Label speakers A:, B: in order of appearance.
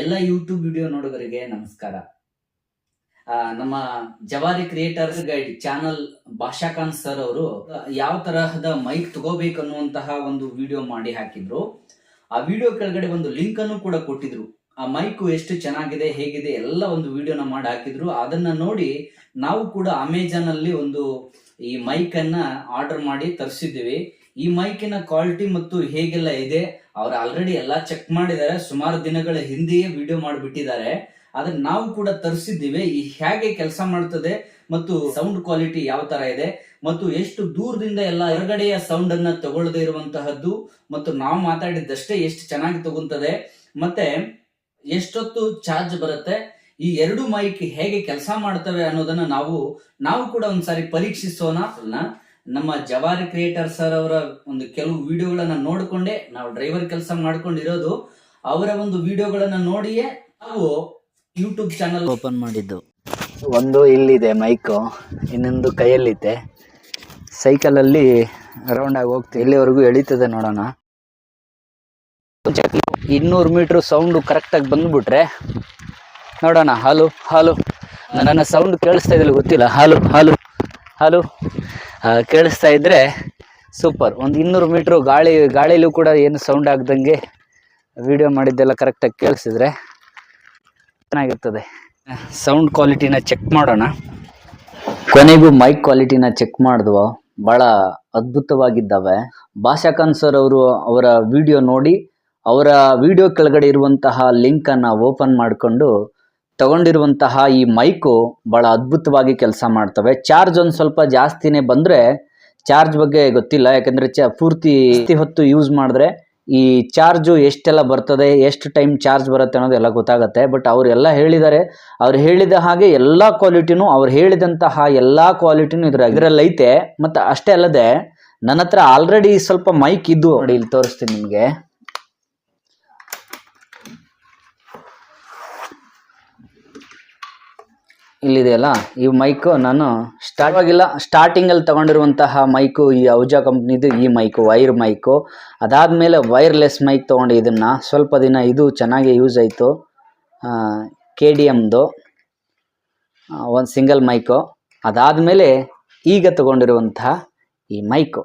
A: ಎಲ್ಲ YouTube video ನೋಡುಗರಿಗೆ ನಮಸ್ಕಾರ. ನಮ್ಮ ಜವಾರಿ creators guide channel Bhashakant sir ಅವರು ಯಾವ ತರಹದ ಮೈಕ್ ತಗೋಬೇಕು ಅನ್ನುವಂತಹ ಒಂದು ವಿಡಿಯೋ ಮಾಡಿ ಹಾಕಿದ್ರು. ಆ ವಿಡಿಯೋ ಕೆಳಗಡೆ ಒಂದು ಲಿಂಕ್ ಅನ್ನು ಕೂಡ ಕೊಟ್ಟಿದ್ರು. ಆ ಮೈಕ್ ಎಷ್ಟು ಚೆನ್ನಾಗಿದೆ, ಹೇಗಿದೆ, ಎಲ್ಲ ಒಂದು ವಿಡಿಯೋನ ಮಾಡಿ ಹಾಕಿದ್ರು. ಅದನ್ನ ನೋಡಿ ನಾವು ಕೂಡ ಅಮೆಜಾನ್ ಅಲ್ಲಿ ಒಂದು ಈ ಮೈಕ್ ಅನ್ನ ಆರ್ಡರ್ ಮಾಡಿ ತರಿಸಿದ್ದೀವಿ. ಈ ಮೈಕಿನ ಕ್ವಾಲಿಟಿ ಮತ್ತು ಹೇಗೆಲ್ಲ ಇದೆ, ಅವ್ರು ಆಲ್ರೆಡಿ ಎಲ್ಲಾ ಚೆಕ್ ಮಾಡಿದ್ದಾರೆ ಸುಮಾರು ದಿನಗಳ ಹಿಂದೆಯೇ ವಿಡಿಯೋ ಮಾಡಿಬಿಟ್ಟಿದ್ದಾರೆ. ಆದ್ರೆ ನಾವು ಕೂಡ ತರಿಸಿದ್ದೀವಿ. ಈ ಹೇಗೆ ಕೆಲಸ ಮಾಡ್ತದೆ ಮತ್ತು ಸೌಂಡ್ ಕ್ವಾಲಿಟಿ ಯಾವ ತರ ಇದೆ ಮತ್ತು ಎಷ್ಟು ದೂರದಿಂದ ಎಲ್ಲ ಹೊರಗಡೆಯ ಸೌಂಡ್ ಅನ್ನ ತಗೊಳ್ಳದೆ ಇರುವಂತಹದ್ದು ಮತ್ತು ನಾವು ಮಾತಾಡಿದ್ದಷ್ಟೇ ಎಷ್ಟು ಚೆನ್ನಾಗಿ ತಗೊಂತದೆ ಮತ್ತೆ ಎಷ್ಟೊತ್ತು ಚಾರ್ಜ್ ಬರುತ್ತೆ ಈ ಎರಡು ಮೈಕ್ ಹೇಗೆ ಕೆಲಸ ಮಾಡ್ತವೆ ಅನ್ನೋದನ್ನ ನಾವು ನಾವು ಕೂಡ ಒಂದ್ಸಾರಿ ಪರೀಕ್ಷಿಸೋಣ. ನಮ್ಮ ಜವಾರಿ ಕ್ರಿಯೇಟರ್ ಸರ್ ಅವರ ಒಂದು ಕೆಲವು ವಿಡಿಯೋಗಳನ್ನ ನೋಡಿಕೊಂಡೇ ನಾವು ಡ್ರೈವರ್ ಕೆಲಸ ಮಾಡ್ಕೊಂಡಿರೋದು, ಅವರ ಒಂದು ವಿಡಿಯೋಗಳನ್ನ ನೋಡಿಯೇ ನಾವು ಯೂಟ್ಯೂಬ್ ಚಾನಲ್ ಓಪನ್ ಮಾಡಿದ್ದು.
B: ಒಂದು ಇಲ್ಲಿದೆ ಮೈಕು, ಇನ್ನೊಂದು ಕೈಯಲ್ಲಿದೆ. ಸೈಕಲಲ್ಲಿ ಆಗಿ ಹೋಗ್ತೀವಿ ಇಲ್ಲಿವರೆಗೂ ಎಳೀತದೆ ನೋಡೋಣ. ಇನ್ನೂರು ಮೀಟ್ರ್ ಸೌಂಡು ಕರೆಕ್ಟಾಗಿ ಬಂದ್ಬಿಟ್ರೆ ನೋಡೋಣ. ಹಾಲು ಹಾಲು ನನ್ನ ಸೌಂಡ್ ಕೇಳಿಸ್ತಾ ಇದ್ದಿಲ್ಲ ಗೊತ್ತಿಲ್ಲ. ಹಾಲು ಹಾಲು ಹಾಲು ಕೇಳಿಸ್ತಾ ಇದ್ರೆ ಸೂಪರ್ ಒಂದು ಇನ್ನೂರು ಮೀಟ್ರು ಗಾಳಿ, ಗಾಳಿಲೂ ಕೂಡ ಏನು ಸೌಂಡ್ ಆಗ್ದಂಗೆ ವಿಡಿಯೋ ಮಾಡಿದ್ದೆಲ್ಲ ಕರೆಕ್ಟಾಗಿ ಕೇಳಿಸಿದ್ರೆ ಚೆನ್ನಾಗಿರ್ತದೆ. ಸೌಂಡ್ ಕ್ವಾಲಿಟಿನ ಚೆಕ್ ಮಾಡೋಣ. ಕೊನೆಗೂ ಮೈಕ್ ಕ್ವಾಲಿಟಿನ ಚೆಕ್ ಮಾಡಿದ್ವು. ಭಾಳ ಅದ್ಭುತವಾಗಿದ್ದಾವೆ. ಭಾಷಾಖಾನ್ ಸರ್ ಅವರು ಅವರ ವಿಡಿಯೋ ನೋಡಿ, ಅವರ ವಿಡಿಯೋ ಕೆಳಗಡೆ ಇರುವಂತಹ ಲಿಂಕನ್ನು ಓಪನ್ ಮಾಡಿಕೊಂಡು ತಗೊಂಡಿರುವಂತಹ ಈ ಮೈಕು ಭಾಳ ಅದ್ಭುತವಾಗಿ ಕೆಲಸ ಮಾಡ್ತವೆ. ಚಾರ್ಜ್ ಒಂದು ಸ್ವಲ್ಪ ಜಾಸ್ತಿನೇ ಬಂದರೆ ಚಾರ್ಜ್ ಬಗ್ಗೆ ಗೊತ್ತಿಲ್ಲ. ಯಾಕಂದರೆ ಚ ಪೂರ್ತಿ ಹೊತ್ತು ಯೂಸ್ ಮಾಡಿದ್ರೆ ಈ ಚಾರ್ಜು ಎಷ್ಟೆಲ್ಲ ಬರ್ತದೆ, ಎಷ್ಟು ಟೈಮ್ ಚಾರ್ಜ್ ಬರುತ್ತೆ ಅನ್ನೋದು ಎಲ್ಲ ಗೊತ್ತಾಗುತ್ತೆ. ಬಟ್ ಅವರೆಲ್ಲ ಹೇಳಿದ್ದಾರೆ. ಅವ್ರು ಹೇಳಿದ ಹಾಗೆ ಎಲ್ಲ ಕ್ವಾಲಿಟಿನೂ, ಅವ್ರು ಹೇಳಿದಂತಹ ಎಲ್ಲ ಕ್ವಾಲಿಟಿನೂ ಇದ್ರ ಇದರಲ್ಲೈತೆ ಮತ್ತು ಅಷ್ಟೇ ಅಲ್ಲದೆ, ನನ್ನ ಹತ್ರ ಆಲ್ರೆಡಿ ಸ್ವಲ್ಪ ಮೈಕ್ ಇದ್ದು ನೋಡಿ, ಇಲ್ಲಿ ತೋರಿಸ್ತೀನಿ ನಿಮಗೆ. ಇಲ್ಲಿದೆಯಲ್ಲ ಈ ಮೈಕು ನಾನು ಸ್ಟಾರ್ಟ್ ಆಗಿಲ್ಲ. ಸ್ಟಾರ್ಟಿಂಗಲ್ಲಿ ತಗೊಂಡಿರುವಂತಹ ಮೈಕು ಈ ಔಜಾ ಕಂಪ್ನಿದು ಈ ಮೈಕು ವೈರ್ ಮೈಕು ಅದಾದಮೇಲೆ ವೈರ್ಲೆಸ್ ಮೈಕ್ ತೊಗೊಂಡು ಇದನ್ನು. ಸ್ವಲ್ಪ ದಿನ ಇದು ಚೆನ್ನಾಗಿ ಯೂಸ್ ಆಯಿತು. ಕೆ ಡಿ ಎಮ್ದು ಒಂದು ಸಿಂಗಲ್ ಮೈಕು ಅದಾದಮೇಲೆ ಈಗ ತಗೊಂಡಿರುವಂತಹ ಈ ಮೈಕು